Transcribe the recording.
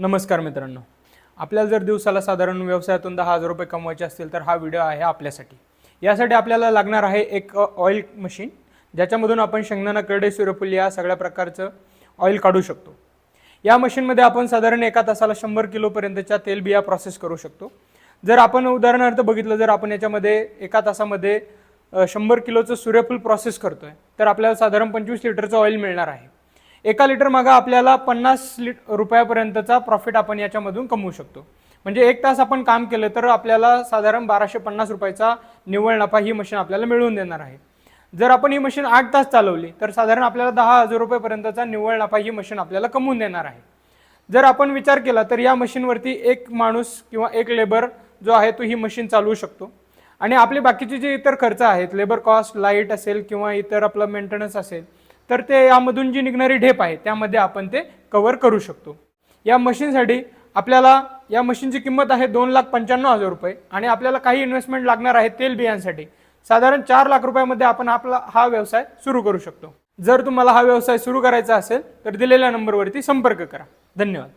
नमस्कार मित्रांनो. आपल्याला जर दिवसाला साधारण व्यवसायातून दहा हजार रुपये कमवायचे असतील तर हा व्हिडिओ आहे आपल्यासाठी. यासाठी आपल्याला लागणार आहे एक ऑइल मशीन ज्याच्यामधून आपण शेंगदाणा करडे सूर्यफुल या सगळ्या प्रकारचं ऑइल काढू शकतो. या मशीनमध्ये आपण साधारण एका तासाला शंभर किलोपर्यंतच्या तेलबिया प्रोसेस करू शकतो. जर आपण उदाहरणार्थ बघितलं जर आपण याच्यामध्ये एका तासामध्ये शंभर किलोचं सूर्यफूल प्रोसेस करतोय तर आपल्याला साधारण पंचवीस लिटरचं ऑइल मिळणार आहे. एका लिटर मागं आपल्याला पन्नास लिट रुपयापर्यंतचा प्रॉफिट आपण याच्यामधून कमवू शकतो. म्हणजे एक तास आपण काम केलं तर आपल्याला साधारण बाराशे पन्नास रुपयाचा निव्वळ नफा ही मशीन आपल्याला मिळवून देणार आहे. जर आपण ही मशीन आठ तास चालवली तर साधारण आपल्याला दहा हजार रुपयेपर्यंतचा निव्वळ नफा ही मशीन आपल्याला कमवून देणार आहे. जर आपण विचार केला तर या मशीनवरती एक माणूस किंवा एक लेबर जो आहे तो ही मशीन चालवू शकतो. आणि आपले बाकीचे जे इतर खर्च आहेत लेबर कॉस्ट लाइट असेल किंवा इतर आपलं मेंटेनन्स असेल तर ते यामधून जी निघणारी ढेप आहे त्यामध्ये आपण ते कव्हर करू शकतो. या मशीनसाठी आपल्याला या मशीनची किंमत आहे दोन लाख पंच्याण्णव हजार रुपये आणि आपल्याला काही इन्व्हेस्टमेंट लागणार आहे तेल बियांसाठी. साधारण चार लाख रुपयामध्ये आपण आपला हा व्यवसाय सुरू करू शकतो. जर तुम्हाला हा व्यवसाय सुरू करायचा असेल तर दिलेल्या नंबरवरती संपर्क करा. धन्यवाद.